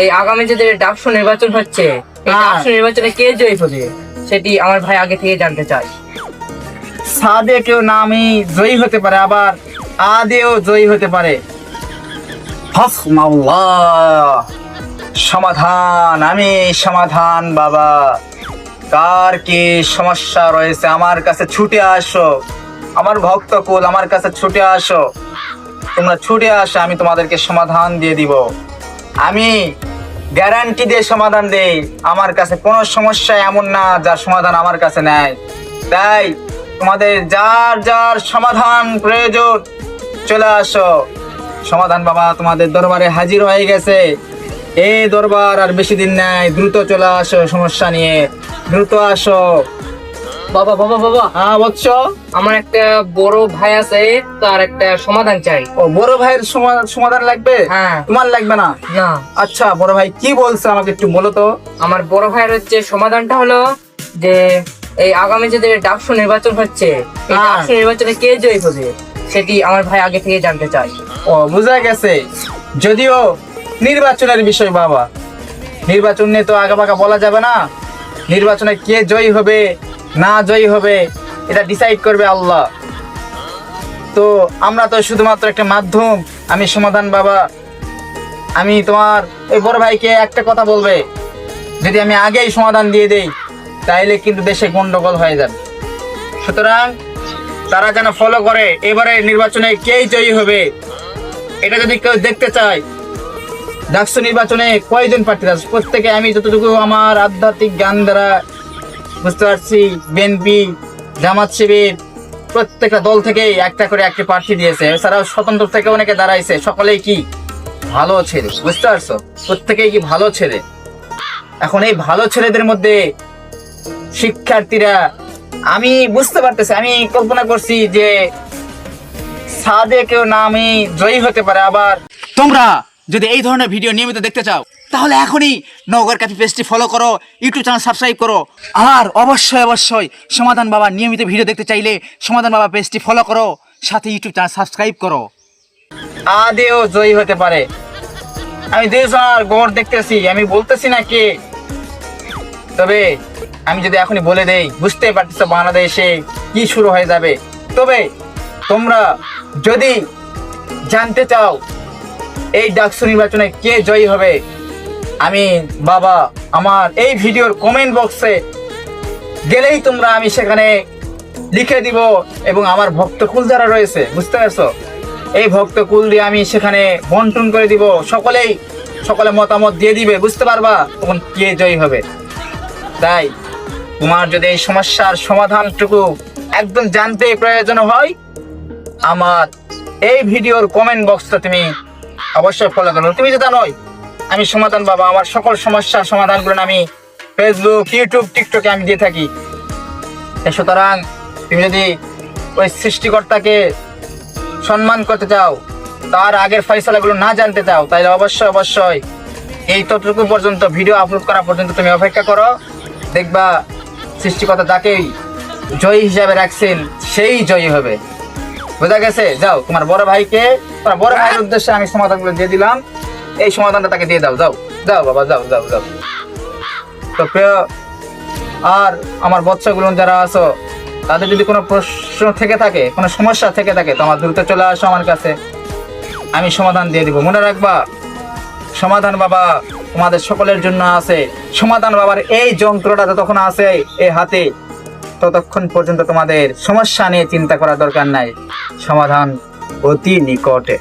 এই আগামী যে ডাকসু নির্বাচন হচ্ছে হ্যাঁ। ডাকসু নির্বাচনে কে জয়ী হবে সেটি আমার ভাই আগে থেকে জানতে চাই সাদে কেউ নামই জয়ী হতে পারে আবার আদেও জয়ী হতে পারে। সমাধান আমি সমাধান বাবা। কার কি সমস্যা রয়েছে? আমার কাছে ছুটে আসো। আমার ভক্ত কুল আমার কাছে ছুটে আসো। তোমরা ছুটে আসো আমি তোমাদেরকে সমাধান দিয়ে দিব। আমি গ্যারান্টি দিয়ে সমাধান দেই। আমার কাছে কোনো সমস্যা এমন না যার সমাধান আমার কাছে নেয়। তাই তোমাদের যার যার সমাধান প্রয়োজন, চলে আসো। সমাধান বাবা তোমাদের দরবারে হাজির হয়ে গেছে। এই দরবার আর বেশি দিন নাই, দ্রুত চলে আসো সমস্যা নিয়ে। দ্রুত আসো। বাবা বাবা বাবা হ্যাঁ বৎস আমার একটা বড় ভাই আছে তার একটা সমাধান চাই। ও বড় ভাইয়ের সমা- সমাধান লাগবে? হ্যাঁ। তোমার লাগবে না? না। আচ্ছা বড় ভাই কি বলছে আমাকে একটু বলো তো। আমার বড় ভাইয়ের হচ্ছে সমাধানটা হলো যে এই আগামী যে ডাকসু নির্বাচন হচ্ছে এই হ্যাঁ। ডাকসু নির্বাচনে কে জয়ী হবে সেটি আমার ভাই আগে থেকে জানতে চাই ও বোঝা গেছে। যদিও নির্বাচনের বিষয় বাবা। নির্বাচন নিয়ে তো আগে পাকা বলা যাবে না। নির্বাচনে কে জয়ী হবে না জয়ী হবে, এটা ডিসাইড করবে আল্লাহ। তো আমরা তো শুধুমাত্র একটা মাধ্যম। আমি সমাধান বাবা, আমি তোমার ওই বড় ভাইকে একটা কথা বলবে। যদি আমি আগেই সমাধান দিয়ে দেই, তাইলে কিন্তু দেশে গন্ডগোল হয়ে যাবে। সুতরাং তারা যেন ফলো করে, এবারে নির্বাচনে কেই জয়ী হবে, এটা যদি কেউ দেখতে চায়, ডাকসু নির্বাচনে কয়জন প্রার্থী আছে? প্রত্যেকে আমি যতটুকু আমার আধ্যাত্মিক জ্ঞান দ্বারা বুঝতে পারছি বিএনপি জামাত শিবির, প্রত্যেকটা দল থেকেই একটা করে একটি প্রার্থী দিয়েছে। এছাড়াও স্বতন্ত্র থেকে অনেকে দাঁড়াইছে। সকলেই কি ভালো ছেলে, বুঝতে পারছ? প্রত্যেকেই কি ভালো ছেলে? এখন এই ভালো ছেলেদের মধ্যে শিক্ষার্থীরা, আমি বুঝতে পারতেছি, আমি কল্পনা করছি যে সাদে কেউ নামই জয়ী হতে পারে, আবার তোমরা যদি এই ধরনের ভিডিও নিয়মিত দেখতে চাও, তাহলে এখনই নগর ক্যাফে পেজটি ফলো করো ইউটিউব চ্যানেল সাবস্ক্রাইব করো। আর অবশ্যই অবশ্যই সমাধান বাবা নিয়মিত ভিডিও দেখতে চাইলে সমাধান বাবা পেজটি ফলো করো, সাথে ইউটিউব চ্যানেল সাবস্ক্রাইব করো। আদেও জয়ী হতে পারে। আমি দেশ আর গড় দেখতেছি, আমি বলতেছি না কে। তবে আমি যদি এখনই বলে দেই বুঝতে পারতেছো বাংলাদেশে কি শুরু হয়ে যাবে। তবে তোমরা যদি জানতে চাও এই ডাকসু নির্বাচনে কে জয়ী হবে? আমি, বাবা, আমার এই ভিডিওর কমেন্ট বক্সে গেলেই তোমরা আমি সেখানে লিখে দিব এবং আমার ভক্তকুল যারা রয়েছে, বুঝতে পারছ? এই ভক্তকুল দিয়ে আমি সেখানে বন্টন করে দিব। সকলেই, সকলে মতামত দিয়ে দিবে, বুঝতে পারবা? তখন কে জয়ী হবে? তাই, তোমার যদি এই সমস্যার সমাধানটুকু একদম জানতে প্রয়োজন হয়, আমার এই ভিডিওর কমেন্ট বক্সটা তুমি অবশ্যই ফলো করো তুমি যেটা নয় আমি সমাধান বাবা, আমার সকল সমস্যার সমাধানগুলো আমি ফেসবুক ইউটিউব টিকটকে আমি দিয়ে থাকি। সুতরাং তুমি যদি ওই সৃষ্টিকর্তাকে সম্মান করতে চাও, তার আগের ফয়সালাগুলো না জানতে চাও, তাহলে অবশ্যই অবশ্যই এই ততটুকু পর্যন্ত ভিডিও আপলোড করা পর্যন্ত তুমি অপেক্ষা করো। দেখবা সৃষ্টিকর্তা তাকেই জয়ী হিসাবে রাখছেন, সেই জয়ী হবে। বোঝা গেছে? যাও, তোমার বড় ভাইকে বড় ভাইয়ের উদ্দেশ্যে আমি সমাধানগুলো দিয়ে দিলাম। এই সমাধানটা তাকে দিয়ে দাও, যাও যাও বাবা, যাও যাও যাও। তো প্রিয়, আর আমার বৎসগুলো যারা আছো, তাদের যদি কোনো প্রশ্ন থেকে থাকে, কোনো সমস্যা থেকে থাকে, তো আমার দ্রুত চলে আসো আমার কাছে। আমি সমাধান দিয়ে দিব। মনে রাখবা, সমাধান বাবা তোমাদের সকলের জন্য আছে। সমাধান বাবার এই যন্ত্রটা যতক্ষণ আছে এই হাতে। ততক্ষণ পর্যন্ত তোমাদের সমস্যা নিয়ে চিন্তা করা দরকার নাই। সমাধান অতি নিকটে।